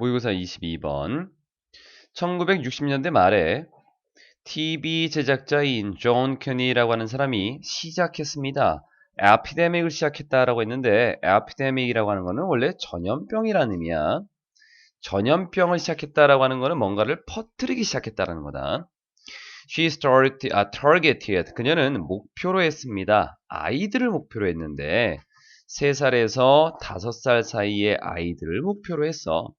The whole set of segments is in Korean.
모의고사 22번 1960년대 말에 TV 제작자인 존 큐니라고 하는 사람이 시작했습니다. 에피데믹을 시작했다라고 했는데 에피데믹이라고 하는 거는 원래 전염병이라는 의미야. 전염병을 시작했다라고 하는 거는 뭔가를 퍼뜨리기 시작했다라는 거다. She started, 아, targeted. 그녀는 목표로 했습니다. 아이들을 목표로 했는데 3살에서 5살 사이의 아이들을 목표로 했어.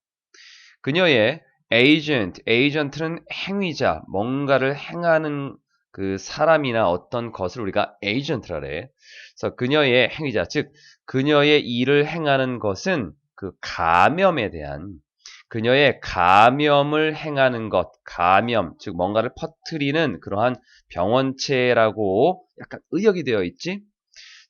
그녀의 agent, agent는 행위자, 뭔가를 행하는 그 사람이나 어떤 것을 우리가 agent라 그래. 그래서 그녀의 행위자, 즉 그녀의 일을 행하는 것은 그 감염에 대한 그녀의 감염을 행하는 것, 감염, 즉 뭔가를 퍼뜨리는 그러한 병원체라고 약간 의역이 되어 있지.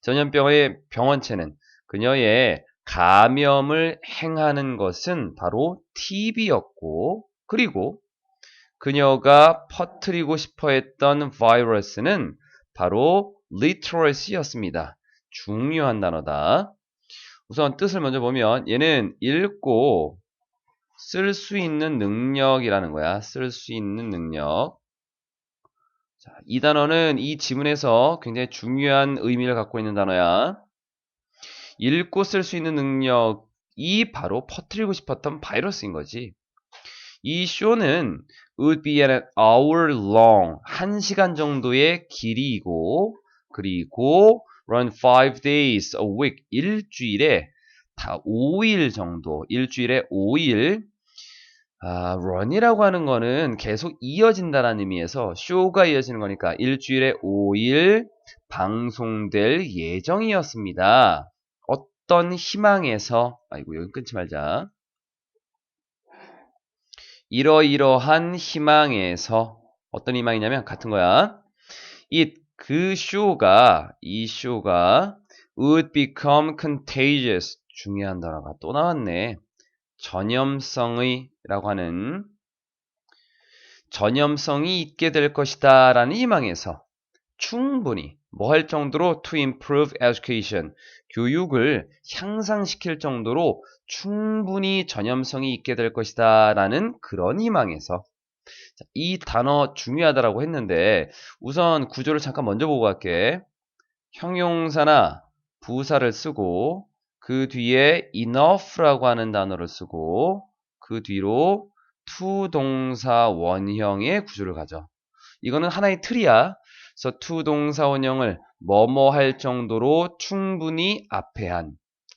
전염병의 병원체는 그녀의 감염을 행하는 것은 바로 TB였고, 그리고 그녀가 퍼뜨리고 싶어 했던 바이러스는 바로 literacy였습니다. 중요한 단어다. 우선 뜻을 먼저 보면 얘는 읽고 쓸 수 있는 능력이라는 거야. 쓸 수 있는 능력. 자, 이 단어는 이 지문에서 굉장히 중요한 의미를 갖고 있는 단어야. 읽고 쓸 수 있는 능력이 바로 퍼뜨리고 싶었던 바이러스인 거지. 이 쇼는 would be an hour long, 한 시간 정도의 길이이고, 그리고 run five days a week, 일주일에 다 5일 정도, 일주일에 5일, 아, run이라고 하는 거는 계속 이어진다는 의미에서 쇼가 이어지는 거니까 일주일에 5일 방송될 예정이었습니다. 어떤 희망에서 아이고 여기 끊지 말자. 이러이러한 희망에서 어떤 희망이냐면 같은 거야. 이그 쇼가 이 쇼가 would become contagious 중요한 단어가 또 나왔네. 전염성의라고 하는 전염성이 있게 될 것이다 라는 희망에서 충분히 뭐 할 정도로 to improve education 교육을 향상시킬 정도로 충분히 전염성이 있게 될 것이다 라는 그런 희망에서. 이 단어 중요하다라고 했는데 우선 구조를 잠깐 먼저 보고 갈게. 형용사나 부사를 쓰고 그 뒤에 enough라고 하는 단어를 쓰고 그 뒤로 to 동사 원형의 구조를 가져. 이거는 하나의 틀이야 그래서 to 동사 원형을 뭐뭐 할 정도로 충분히 앞에 한.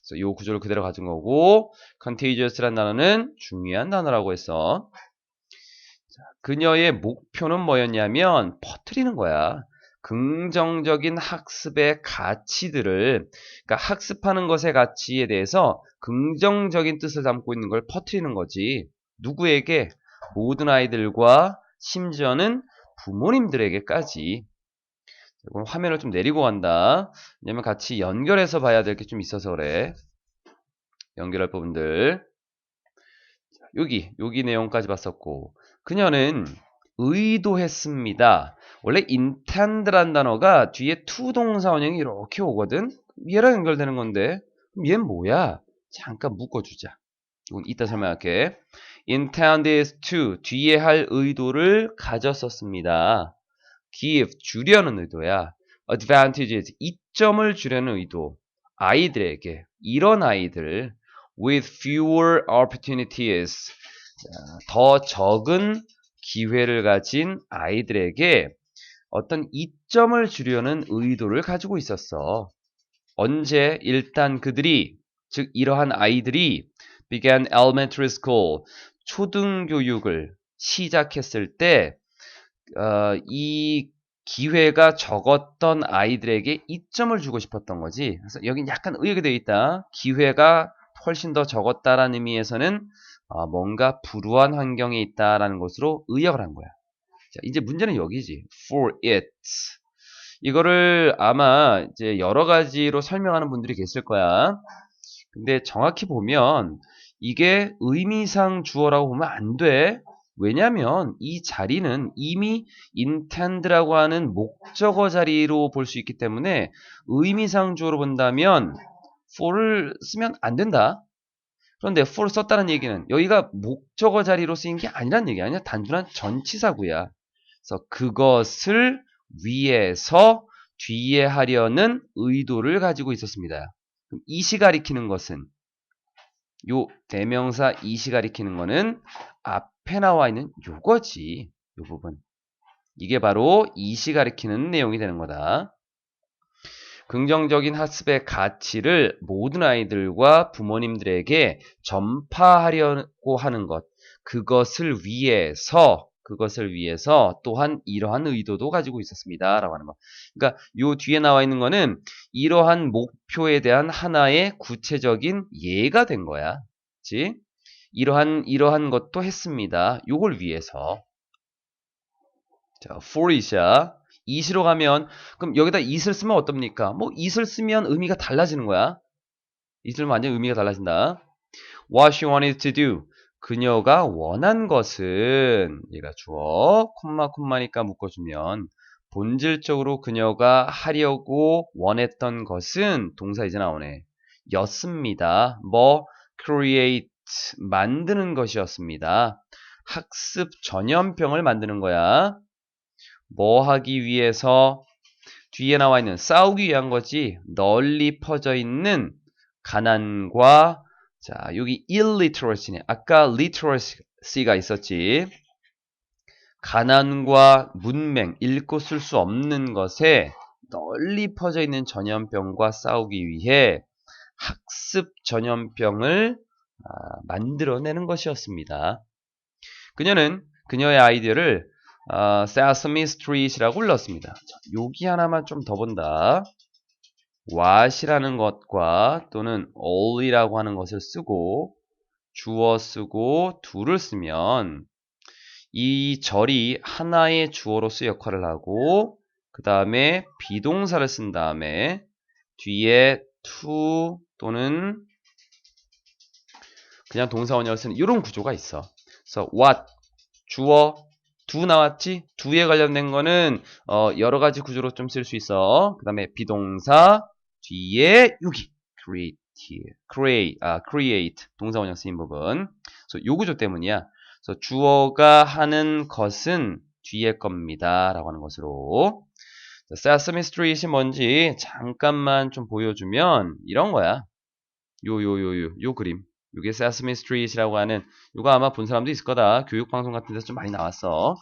그래서 이 구조를 그대로 가진 거고 contagious라는 단어는 중요한 단어라고 했어. 자, 그녀의 목표는 뭐였냐면 퍼뜨리는 거야. 긍정적인 학습의 가치들을 그러니까 학습하는 것의 가치에 대해서 긍정적인 뜻을 담고 있는 걸 퍼뜨리는 거지. 누구에게? 모든 아이들과 심지어는 부모님들에게까지 이건 화면을 좀 내리고 간다. 왜냐면 같이 연결해서 봐야 될 게 좀 있어서 그래. 연결할 부분들. 여기, 여기 내용까지 봤었고. 그녀는 의도했습니다. 원래 intend란 단어가 뒤에 to 동사 원형이 이렇게 오거든? 얘랑 연결되는 건데. 그럼 얘는 뭐야? 잠깐 묶어주자. 이건 이따 설명할게. intended to, 뒤에 할 의도를 가졌었습니다. Give 주려는 의도야. advantages 이점을 주려는 의도. 아이들에게 이런 아이들 with fewer opportunities 더 적은 기회를 가진 아이들에게 어떤 이점을 주려는 의도를 가지고 있었어. 언제 일단 그들이 즉 이러한 아이들이 began elementary school 초등 교육을 시작했을 때 어, 이 기회가 적었던 아이들에게 이점을 주고 싶었던 거지. 그래서 여긴 약간 의역이 되어 있다. 기회가 훨씬 더 적었다라는 의미에서는 어, 뭔가 불우한 환경에 있다라는 것으로 의역을 한 거야. 자, 이제 문제는 여기지. for it. 이거를 아마 이제 여러 가지로 설명하는 분들이 계실 거야. 근데 정확히 보면 이게 의미상 주어라고 보면 안 돼. 왜냐면 이 자리는 이미 intend라고 하는 목적어 자리로 볼 수 있기 때문에 의미상 주어로 본다면 for를 쓰면 안 된다. 그런데 for 썼다는 얘기는 여기가 목적어 자리로 쓰인 게 아니란 얘기 아니야. 단순한 전치사구야. 그래서 그것을 위해서 뒤에 하려는 의도를 가지고 있었습니다. 이시 가리키는 것은 요 대명사 이시 가리키는 거는 앞 에 나와 있는 요거지. 요 부분. 이게 바로 이시 가리키는 내용이 되는 거다. 긍정적인 학습의 가치를 모든 아이들과 부모님들에게 전파하려고 하는 것. 그것을 위해서, 그것을 위해서 또한 이러한 의도도 가지고 있었습니다. 라고 하는 거. 그러니까 요 뒤에 나와 있는 거는 이러한 목표에 대한 하나의 구체적인 예가 된 거야. 그치? 이러한, 이러한 것도 했습니다. 요걸 위해서. 자, for it이야. it으로 가면, 그럼 여기다 it을 쓰면 어떻습니까? 뭐, it을 쓰면 의미가 달라지는 거야. it을 완전 의미가 달라진다. What she wanted to do. 그녀가 원한 것은, 얘가 주어, 콤마, 콤마니까 묶어주면, 본질적으로 그녀가 하려고 원했던 것은, 동사 이제 나오네. 였습니다. 뭐, create, 만드는 것이었습니다. 학습 전염병을 만드는 거야. 뭐 하기 위해서 뒤에 나와 있는 싸우기 위한 거지 널리 퍼져 있는 가난과 자 여기 illiteracy네 아까 literacy가 있었지 가난과 문맹 읽고 쓸 수 없는 것에 널리 퍼져 있는 전염병과 싸우기 위해 학습 전염병을 아, 만들어내는 것이었습니다. 그녀는 그녀의 아이디어를 어, Sesame Street이라고 불렀습니다. 자, 여기 하나만 좀 더 본다. what이라는 것과 또는 all이라고 하는 것을 쓰고 주어 쓰고 do를 쓰면 이 절이 하나의 주어로서 역할을 하고 그 다음에 비동사를 쓴 다음에 뒤에 to 또는 그냥 동사 원형을 쓰는 이런 구조가 있어. 그래서 what 주어 두 나왔지? 두에 관련된 거는 어, 여러 가지 구조로 좀 쓸 수 있어. 그 다음에 비동사 뒤에 여기 create, create, 아, create 동사 원형 쓰인 부분. 그래서 요 구조 때문이야. 그래서 주어가 하는 것은 뒤에 겁니다. 라고 하는 것으로. Sesame Street이 뭔지 잠깐만 좀 보여주면 이런 거야. 요, 요, 요, 요, 요 그림. 이게 Sesame Street이라고 하는 이거 아마 본 사람도 있을 거다. 교육 방송 같은 데서 좀 많이 나왔어.